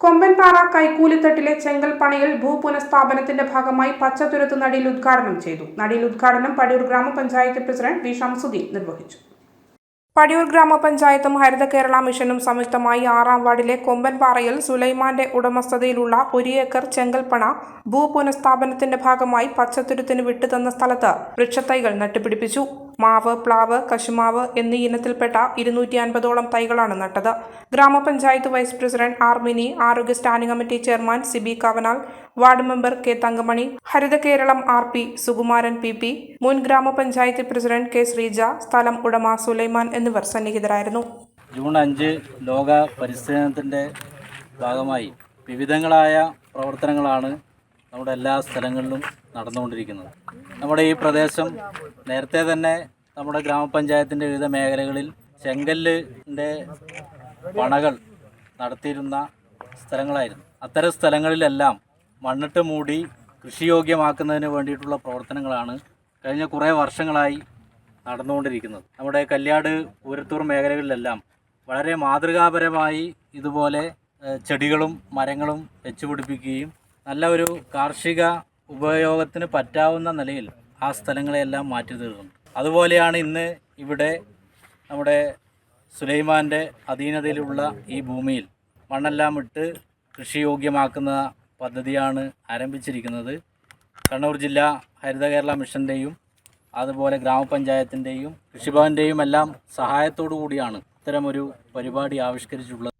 കൊമ്പൻപാറ കൈക്കൂലിത്തട്ടിലെ ചെങ്കൽ ഭൂ ഭൂപുനഃസ്ഥാപനത്തിന്റെ ഭാഗമായി പച്ചതുരത്ത് നടിയിൽ ഉദ്ഘാടനം ചെയ്തു. നടിയിൽ ഉദ്ഘാടനം പടിയൂർ ഗ്രാമപഞ്ചായത്ത് പ്രസിഡന്റ് വി ഷംസുദ്ദീൻ നിർവഹിച്ചു. പടിയൂർ ഗ്രാമപഞ്ചായത്തും ഹരിത കേരള മിഷനും സംയുക്തമായി ആറാം വാർഡിലെ കൊമ്പൻപാറയിൽ സുലൈമാന്റെ ഉടമസ്ഥതയിലുള്ള ഒരു ഏക്കർ ചെങ്കൽപ്പണ ഭൂപുനഃസ്ഥാപനത്തിന്റെ ഭാഗമായി പച്ചത്തുരുത്തിന് വിട്ടുതന്ന സ്ഥലത്ത് വൃക്ഷത്തൈകൾ നട്ടുപിടിപ്പിച്ചു. മാവ് പ്ലാവ് കശുമാവ് എന്നീ ഇനത്തിൽപ്പെട്ട ഇരുന്നൂറ്റി അൻപതോളം തൈകളാണ് നട്ടത്. ഗ്രാമപഞ്ചായത്ത് വൈസ് പ്രസിഡന്റ് ആർ മിനി ആരോഗ്യ standing committee chairman Sibi Kavanal ward member K Thankamani Haritha Keralam R P Sukumaran P P മുൻ ഗ്രാമപഞ്ചായത്ത് പ്രസിഡന്റ് കെ ശ്രീജ സ്ഥലം ഉടമ സുലൈമാൻ എന്നിവർ സന്നിഹിതരായിരുന്നു. ജൂൺ അഞ്ച് ലോക പരിസ്ഥിതി ഭാഗമായി വിവിധങ്ങളായ പ്രവർത്തനങ്ങളാണ് നമ്മുടെ എല്ലാ സ്ഥലങ്ങളിലും നടന്നുകൊണ്ടിരിക്കുന്നത്. നമ്മുടെ ഈ പ്രദേശം നേരത്തെ തന്നെ നമ്മുടെ ഗ്രാമപഞ്ചായത്തിന്റെ വിവിധ മേഖലകളിൽ ചെങ്കല്ലിന്റെ പണകൾ നടത്തിയിരുന്ന സ്ഥലങ്ങളായിരുന്നു. അത്തരം സ്ഥലങ്ങളിലെല്ലാം മണ്ണിട്ട് മൂടി കൃഷിയോഗ്യമാക്കുന്നതിന് വേണ്ടിയിട്ടുള്ള പ്രവർത്തനങ്ങളാണ് കഴിഞ്ഞ കുറേ വർഷങ്ങളായി നടന്നുകൊണ്ടിരിക്കുന്നത്. നമ്മുടെ കല്യാട് പൂരത്തൂർ മേഖലകളിലെല്ലാം വളരെ മാതൃകാപരമായി ഇതുപോലെ ചെടികളും മരങ്ങളും വെച്ചുപിടിപ്പിക്കുകയും നല്ല ഒരു കാർഷിക ഉപയോഗത്തിന് പറ്റാവുന്ന നിലയിൽ ആ സ്ഥലങ്ങളെയെല്ലാം മാറ്റി തീർക്കുന്നു അതുപോലെയാണ് ഇന്ന് ഇവിടെ നമ്മുടെ സുലൈമാന്റെ അധീനതയിലുള്ള ഈ ഭൂമിയിൽ മണ്ണെല്ലാം ഇട്ട് കൃഷിയോഗ്യമാക്കുന്ന പദ്ധതിയാണ് ആരംഭിച്ചിരിക്കുന്നത്. കണ്ണൂർ ജില്ല ഹരിത കേരള മിഷന്റെയും അതുപോലെ ഗ്രാമപഞ്ചായത്തിന്റെയും കൃഷിഭവന്റെയും എല്ലാം സഹായത്തോടു കൂടിയാണ് ഇത്തരമൊരു പരിപാടി ആവിഷ്കരിച്ചിട്ടുള്ളത്.